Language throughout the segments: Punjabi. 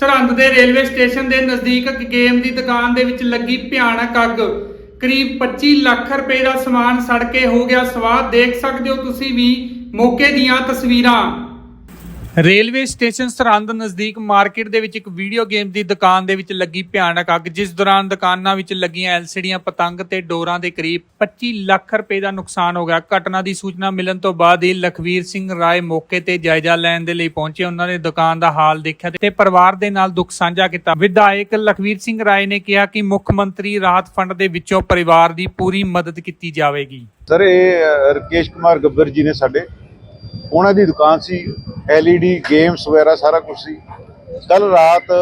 ਸਰਹੰਦ ਦੇ ਰੇਲਵੇ ਸਟੇਸ਼ਨ ਦੇ ਨਜ਼ਦੀਕ ਗੇਮ ਦੀ ਦੁਕਾਨ ਦੇ ਵਿੱਚ ਲੱਗੀ ਭਿਆਨਕ ਅੱਗ। ਕਰੀਬ 25 ਲੱਖ ਰੁਪਏ ਦਾ ਸਮਾਨ ਸੜ ਕੇ ਹੋ ਗਿਆ ਸਵਾਹ। ਦੇਖ ਸਕਦੇ ਹੋ ਤੁਸੀਂ ਵੀ ਮੌਕੇ ਦੀਆਂ ਤਸਵੀਰਾਂ। ਰੇਲਵੇ ਸਟੇਸ਼ਨ ਸਰਹੰਦ ਨਜ਼ਦੀਕ ਮਾਰਕੀਟ ਦੇ ਵਿੱਚ ਇੱਕ ਵੀਡੀਓ ਗੇਮ ਦੀ ਦੁਕਾਨ ਦੇ ਵਿੱਚ ਲੱਗੀ ਭਿਆਨਕ ਅੱਗ, ਜਿਸ ਦੌਰਾਨ ਦੁਕਾਨਾਂ ਵਿੱਚ ਲੱਗੀਆਂ ਐਲਸੀਡੀਆਂ, ਪਤੰਗ ਤੇ ਡੋਰਾਂ ਦੇ ਕਰੀਬ 25 ਲੱਖ ਰੁਪਏ ਦਾ ਨੁਕਸਾਨ ਹੋ ਗਿਆ। ਘਟਨਾ ਦੀ ਸੂਚਨਾ ਮਿਲਣ ਤੋਂ ਬਾਅਦ ਹੀ ਲਖਵੀਰ ਸਿੰਘ ਰਾਏ ਮੌਕੇ ਤੇ ਜਾਇਜ਼ਾ ਲੈਣ ਦੇ ਲਈ ਪਹੁੰਚੇ। ਉਹਨਾਂ ਨੇ ਦੁਕਾਨ ਦਾ ਹਾਲ ਦੇਖਿਆ ਤੇ ਪਰਿਵਾਰ ਦੇ ਨਾਲ ਦੁੱਖ ਸਾਂਝਾ ਕੀਤਾ। ਵਿਧਾਇਕ ਲਖਵੀਰ ਸਿੰਘ ਰਾਏ ਨੇ ਕਿਹਾ ਕਿ ਮੁੱਖ ਮੰਤਰੀ ਰਾਹਤ ਫੰਡ ਦੇ ਵਿੱਚੋਂ ਪਰਿਵਾਰ ਦੀ ਪੂਰੀ ਮਦਦ ਕੀਤੀ ਜਾਵੇਗੀ। ਸਰ ਇਹ ਰਕੇਸ਼ ਕੁਮਾਰ ਗੱਬਰ ਜੀ ਨੇ ਸਾਡੇ ਉਹਨਾਂ ਦੀ ਦੁਕਾਨ ਸੀ, LED ਗੇਮਸ ਵਗੈਰਾ ਸਾਰਾ ਕੁਝ ਸੀ। ਕੱਲ ਰਾਤ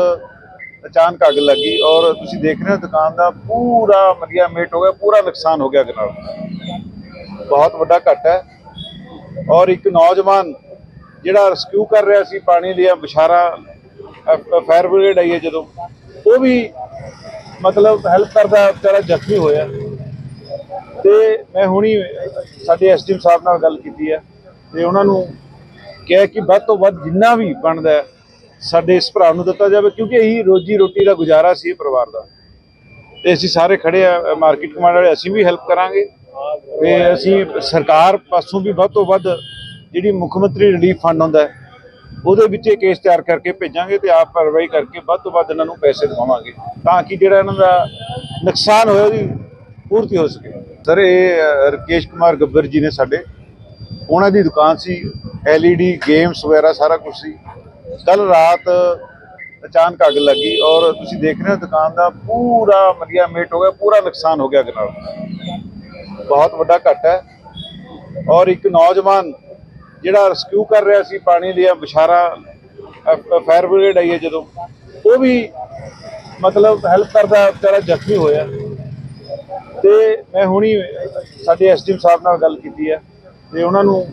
ਅਚਾਨਕ ਅੱਗ ਲੱਗੀ ਔਰ ਤੁਸੀਂ ਦੇਖ ਰਹੇ ਹੋ ਦੁਕਾਨ ਦਾ ਪੂਰਾ ਮਰੀਆ ਮੇਟ ਹੋ ਗਿਆ, ਪੂਰਾ ਨੁਕਸਾਨ ਹੋ ਗਿਆ ਅੱਗ ਨਾਲ। ਬਹੁਤ ਵੱਡਾ ਘਟ ਹੈ। ਔਰ ਇੱਕ ਨੌਜਵਾਨ ਜਿਹੜਾ ਰੈਸਕਿਊ ਕਰ ਰਿਹਾ ਸੀ, ਪਾਣੀ ਦੀਆਂ ਬਿਸ਼ਾਰਾ ਫਾਇਰ ਬ੍ਰਿਗੇਡ ਆਈ ਹੈ ਜਦੋਂ। ਉਹ ਵੀ ਮਤਲਬ ਹੈਲਪ ਕਰਦਾ, ਵਿਚਾਰਾ ਜ਼ਖਮੀ ਹੋਇਆ। ਤੇ ਮੈਂ ਹੁਣੀ ਸਾਡੇ ਐਸਡੀਐਮ ਸਾਹਿਬ ਨਾਲ ਗੱਲ ਕੀਤੀ ਹੈ। ਤੇ ਉਹਨਾਂ ਨੂੰ ਕਿਹਾ ਕਿ ਵੱਧ ਤੋਂ ਵੱਧ ਜਿੰਨਾ ਵੀ ਬਣਦਾ ਸਾਡੇ ਇਸ ਭਰਾ ਨੂੰ ਦਿੱਤਾ ਜਾਵੇ ਕਿਉਂਕਿ ਇਹੀ ਰੋਜੀ ਰੋਟੀ ਦਾ ਗੁਜ਼ਾਰਾ ਸੀ ਇਹ ਪਰਿਵਾਰ ਦਾ। ਤੇ ਅਸੀਂ ਸਾਰੇ ਖੜੇ ਆ ਮਾਰਕੀਟ ਕਮਾਂਡ ਵਾਲੇ ਅਸੀਂ ਵੀ ਹੈਲਪ ਕਰਾਂਗੇ। ਤੇ ਅਸੀਂ ਸਰਕਾਰ ਪਾਸੋਂ ਵੀ ਵੱਧ ਤੋਂ ਵੱਧ ਜਿਹੜੀ ਮੁੱਖ ਮੰਤਰੀ ਰਿਲੀਫ ਫੰਡ ਹੁੰਦਾ ਉਹਦੇ ਵਿੱਚ ਇਹ ਕੇਸ ਤਿਆਰ ਕਰਕੇ ਭੇਜਾਂਗੇ ਤੇ ਆਪ ਕਾਰਵਾਈ ਕਰਕੇ ਵੱਧ ਤੋਂ ਵੱਧ ਇਹਨਾਂ ਨੂੰ ਪੈਸੇ ਦਿਵਾਵਾਂਗੇ ਤਾਂ ਕਿ ਜਿਹੜਾ ਇਹਨਾਂ ਦਾ ਨੁਕਸਾਨ ਹੋਇਆ ਉਹਦੀ ਪੂਰਤੀ ਹੋ ਸਕੇ। ਸਰ ਇਹ ਅ, ਰਕੇਸ਼ ਕੁਮਾਰ ਗੱਬਰ ਜੀ ਨੇ ਸਾਡੇ ਉਹਨਾਂ ਦੀ ਦੁਕਾਨ ਸੀ, LED ਗੇਮਸ ਵਗੈਰਾ ਸਾਰਾ ਕੁਝ ਸੀ। ਕੱਲ ਰਾਤ ਅਚਾਨਕ ਅੱਗ ਲੱਗੀ ਔਰ ਤੁਸੀਂ ਦੇਖ ਰਹੇ ਹੋ ਦੁਕਾਨ ਦਾ ਪੂਰਾ ਮਰੀਆ ਮੇਟ ਹੋ ਗਿਆ, ਪੂਰਾ ਨੁਕਸਾਨ ਹੋ ਗਿਆ ਅੱਗ ਨਾਲ। ਬਹੁਤ ਵੱਡਾ ਘਟ ਹੈ। ਔਰ ਇੱਕ ਨੌਜਵਾਨ ਜਿਹੜਾ ਰੈਸਕਿਊ ਕਰ ਰਿਹਾ ਸੀ, ਪਾਣੀ ਦੀਆਂ ਬਿਸ਼ਾਰਾ ਫਾਇਰ ਬ੍ਰਿਗੇਡ ਆਈ ਹੈ ਜਦੋਂ। ਉਹ ਵੀ ਮਤਲਬ ਹੈਲਪ ਕਰਦਾ, ਵਿਚਾਰਾ ਜ਼ਖਮੀ ਹੋਇਆ। ਤੇ ਮੈਂ ਹੁਣੀ ਸਾਡੇ ਐਸਡੀਐਮ ਸਾਹਿਬ ਨਾਲ ਗੱਲ ਕੀਤੀ ਹੈ। ਤੇ ਉਹਨਾਂ ਨੂੰ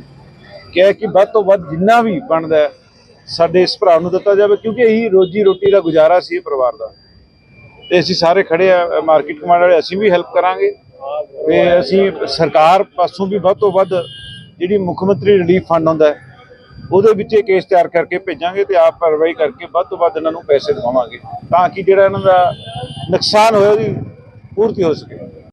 ਕਿਹਾ ਕਿ ਵੱਧ ਤੋਂ ਵੱਧ ਜਿੰਨਾ ਵੀ ਬਣਦਾ ਸਾਡੇ ਇਸ ਭਰਾ ਨੂੰ ਦਿੱਤਾ ਜਾਵੇ, ਕਿਉਂਕਿ ਇਹੀ ਰੋਜੀ ਰੋਟੀ ਦਾ ਗੁਜ਼ਾਰਾ ਸੀ ਇਹ ਪਰਿਵਾਰ ਦਾ। ਤੇ ਅਸੀਂ ਸਾਰੇ ਖੜੇ ਆ ਮਾਰਕੀਟ ਕਮਾਂਡ ਵਾਲੇ, ਅਸੀਂ ਵੀ ਹੈਲਪ ਕਰਾਂਗੇ। ਤੇ ਅਸੀਂ ਸਰਕਾਰ ਪਾਸੋਂ ਵੀ ਵੱਧ ਤੋਂ ਵੱਧ ਜਿਹੜੀ ਮੁੱਖ ਮੰਤਰੀ ਰਿਲੀਫ ਫੰਡ ਹੁੰਦਾ ਉਹਦੇ ਵਿੱਚ ਇਹ ਕੇਸ ਤਿਆਰ ਕਰਕੇ ਭੇਜਾਂਗੇ ਤੇ ਆਪ ਕਾਰਵਾਈ ਕਰਕੇ ਵੱਧ ਤੋਂ ਵੱਧ ਇਹਨਾਂ ਨੂੰ ਪੈਸੇ ਦਿਵਾਵਾਂਗੇ, ਤਾਂ ਕਿ ਜਿਹੜਾ ਇਹਨਾਂ ਦਾ ਨੁਕਸਾਨ ਹੋਇਆ ਉਹਦੀ ਪੂਰਤੀ ਹੋ ਸਕੇ।